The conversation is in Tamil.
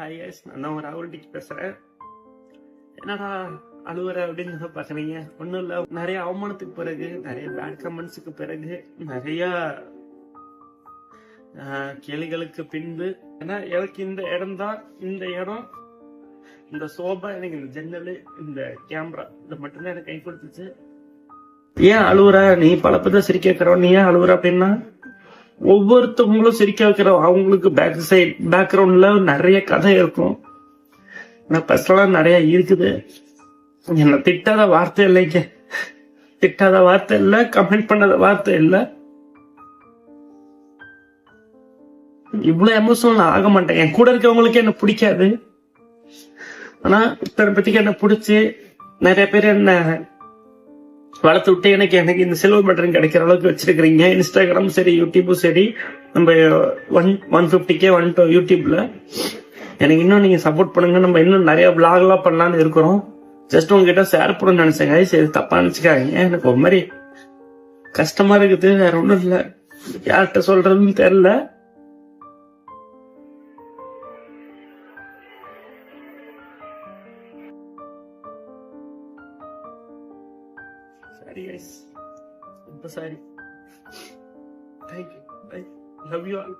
ஹாய் எஸ் நான் தான் ராகுல் டிக் பேசுறேன். என்னடா அழுவுற அப்படின்னு பார்க்குறீங்க ஒன்றும் இல்லை. நிறைய அவமானத்துக்கு பிறகு நிறைய பேட் கமெண்ட்ஸுக்கு பிறகு நிறைய ஆஹ், பின்பு ஏன்னா எனக்கு இந்த இடம் தான் இந்த இடம். இந்த சோபா எனக்கு இந்த ஜன்னல் இந்த கேமரா இது மட்டும்தான் எனக்கு கை கொடுத்துச்சு. ஏன் அழுவுற? நீ பழப்பதான் சிரிக்க வைக்கிறோம் நீ ஏன் அழுவுற அப்படின்னா? ஒவ்வொருத்தவங்களும் சிரிக்க வைக்கிறோம் அவங்களுக்கு பேக் சைட் பேக்ரவுண்ட்ல நிறைய கதை இருக்கும். நான் பர்சனலா நிறைய இருக்குது. என்ன திட்டாத வார்த்தை இல்லைங்க திட்டாத வார்த்தை இல்ல கமெண்ட் பண்ணாத வார்த்தை இல்ல. இவ்வளவு எமோஷனல் நான் ஆக மாட்டேன். என் கூட இருக்கவங்களுக்கு என்ன பிடிக்காது. ஆனா இத்தனை பத்திக்கு என்ன பிடிச்சி நிறைய பேர் என்ன வளர்த்து விட்டு எனக்கு எனக்கு இந்த சில்வர் பட்டன் கிடைக்கிற அளவுக்கு வச்சிருக்கிறீங்க. இன்ஸ்டாகிராம் சரி யூடியூப்பும் சரி நம்ம ஒன் ஒன் ஃபிஃப்டிக்கே டூ யூடியூப்ல எனக்கு இன்னும் நீங்க சப்போர்ட் பண்ணுங்க. நம்ம இன்னும் நிறைய விளாக்லாம் பண்ணலாம்னு இருக்கிறோம். ஜஸ்ட் உங்ககிட்ட ஷேர் பண்ணணும்னு நினைச்சேங்க சரி தப்பா நினைச்சுக்காங்க எனக்கு ஒரு மாதிரி கஷ்டமா இருக்குது. வேற ஒன்றும் இல்லை. யார்கிட்ட சொல்றதுன்னு தெரியல. சரி கைஸ் ரொம்ப sorry thank you bye love you all